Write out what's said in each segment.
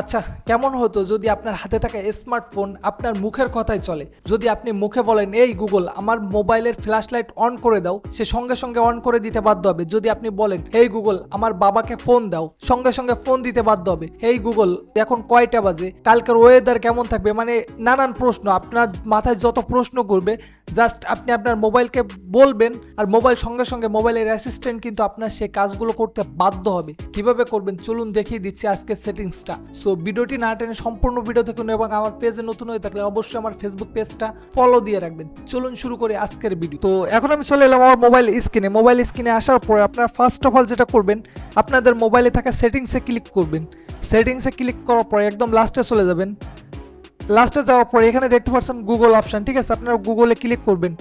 আচ্ছা কেমন হতো যদি আপনার হাতে থাকা স্মার্টফোন আপনার মুখের কথাই চলে? যদি আপনি মুখে বলেন, এই গুগল আমার মোবাইলের ফ্ল্যাশ লাইট অন করে দাও। সে সঙ্গে সঙ্গে অন করে দিতে বাধ্য হবে। যদি আপনি বলেন, এই গুগল আমার বাবাকে ফোন দাও। সঙ্গে সঙ্গে ফোন দিতে বাধ্য হবে। এই গুগল এখন কয়টা বাজে? কালকের ওয়েদার কেমন থাকবে? মানে নানান প্রশ্ন, আপনার মাথায় যত প্রশ্ন করবে জাস্ট আপনি আপনার মোবাইলকে বলবেন, আর মোবাইল সঙ্গে সঙ্গে মোবাইলের অ্যাসিস্ট্যান্ট কিন্তু আপনার সেই কাজগুলো করতে বাধ্য হবে। কীভাবে করবেন? চলুন দেখিয়ে দিচ্ছি আজকে সেটিংসটা সো ভিডিওটি না টেনে সম্পূর্ণ ভিডিও দেখুন এবং আমার পেজে নতুন হয়ে থাকলে অবশ্যই আমার ফেসবুক পেজটা ফলো দিয়ে রাখবেন। চলুন শুরু করি আজকের ভিডিও তো, এখন আমি চলে এলাম আমার মোবাইল স্ক্রিনে মোবাইল স্ক্রিনে আসার পরে আপনারা ফার্স্ট অফ অল যেটা করবেন, আপনাদের মোবাইলে থাকা সেটিংসে ক্লিক করবেন। সেটিংসে ক্লিক করার পরে একদম লাস্টে চলে যাবেন। লাস্টে যাওয়ার পরে এখানে দেখতে পাচ্ছেন গুগল অপশন ঠিক আছে? আপনারা গুগলে ক্লিক করবেন।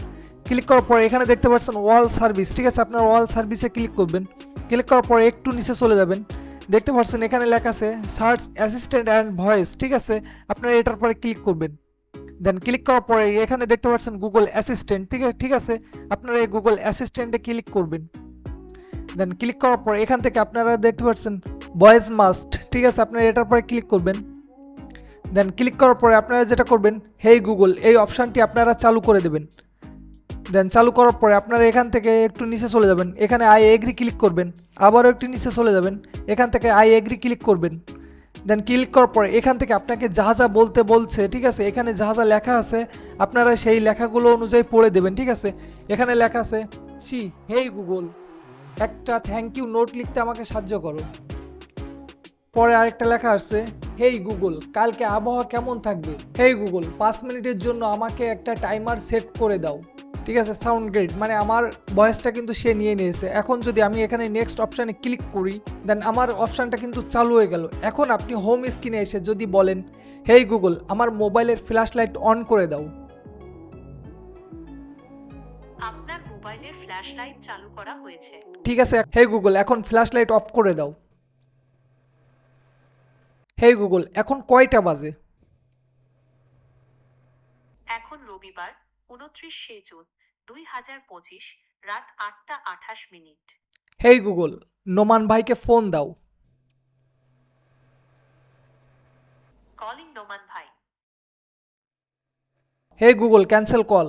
ক্লিক করার পরে এখানে দেখতে পাচ্ছেন ওয়াল সার্ভিস ঠিক আছে? আপনার ওয়াল সার্ভিসে ক্লিক করবেন। ক্লিক করার পরে একটু নিচে চলে যাবেন। দেখতে পাচ্ছেন এখানে লেখা আছে সার্চ অ্যাসিস্ট্যান্ট অ্যান্ড ভয়েস ঠিক আছে? আপনারা এটার পরে ক্লিক করবেন। দেন ক্লিক করার পরে এখানে দেখতে পাচ্ছেন গুগল অ্যাসিস্ট্যান্ট ঠিক আছে? ঠিক আছে? আপনারা এই গুগল অ্যাসিস্ট্যান্টে ক্লিক করবেন। দেন ক্লিক করার পরে এখান থেকে আপনারা দেখতে পাচ্ছেন ভয়েস মাস্ট ঠিক আছে? আপনারা এটার পরে ক্লিক করবেন। দেন ক্লিক করার পরে আপনারা যেটা করবেন হেই গুগল এই অপশানটি আপনারা চালু করে দেবেন। দেন চালু করার পরে আপনারা এখান থেকে একটু নিচে চলে যাবেন। এখানে আই এগ্রি ক্লিক করবেন। আবারও একটু নিচে চলে যাবেন। এখান থেকে আই এগ্রি ক্লিক করবেন। দেন ক্লিক করার পরে এখান থেকে আপনাকে যা যা বলতে বলছে, ঠিক আছে? এখানে যা যা লেখা আছে, আপনারা সেই লেখাগুলো অনুযায়ী পড়ে দেবেন, ঠিক আছে? এখানে লেখা আছে সি হেই গুগল, একটা থ্যাংক ইউ নোট লিখতে আমাকে সাহায্য করো। পরে আরেকটা লেখা আসছে, হেই গুগল, কালকে আবহাওয়া কেমন থাকবে? হেই গুগল, পাঁচ মিনিটের জন্য আমাকে একটা টাইমার সেট করে দাও। ঠিক আছে সাউন্ড গ্রেড মানে আমার ভয়েসটা কিন্তু সে নিয়ে নিয়েছে। এখন যদি আমি এখানে নেক্সট অপশানে ক্লিক করি দেন আমার অপশানটা কিন্তু চালু হয়ে গেল। এখন আপনি হোম স্ক্রিনে এসে যদি বলেন হেই গুগল আমার মোবাইলের ফ্ল্যাশ লাইট অন করে দাও। আপনার মোবাইলের ফ্ল্যাশ লাইট চালু করা হয়েছে। ঠিক আছে হে গুগল এখন ফ্ল্যাশ লাইট অফ করে দাও। হে গুগল এখন কয়টা বাজে? এখন রবিবার উনত্রিশে জুন। দুই হাজার পঁচিশ রাত আটটা আঠাশ মিনিট। হে গুগল নোমান ভাইকে ফোন দাও। কলিং নোমান ভাই। Hey Google cancel call.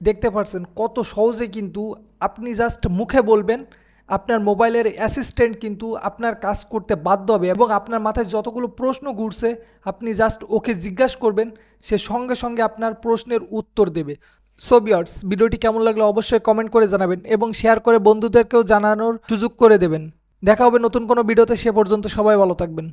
দেখতে পাচ্ছেন কত সহজে কিন্তু আপনি জাস্ট মুখে বলবেন আপনার মোবাইলের অ্যাসিস্ট্যান্ট কিন্তু আপনার কাজ করতে বাধ্য হবে এবং আপনার মাথায় যতগুলো প্রশ্ন ঘুরছে, আপনি জাস্ট ওকে জিজ্ঞাসা করবেন, সে সঙ্গে সঙ্গে আপনার প্রশ্নের উত্তর দেবে। সো বিয়ার্স ভিডিওটি কেমন লাগল অবশ্যই কমেন্ট করে জানাবেন এবং শেয়ার করে বন্ধুদেরকেও জানানোর সুযোগ করে দেবেন। দেখা হবে নতুন কোনো ভিডিওতে, সে পর্যন্ত সবাই ভালো থাকবেন।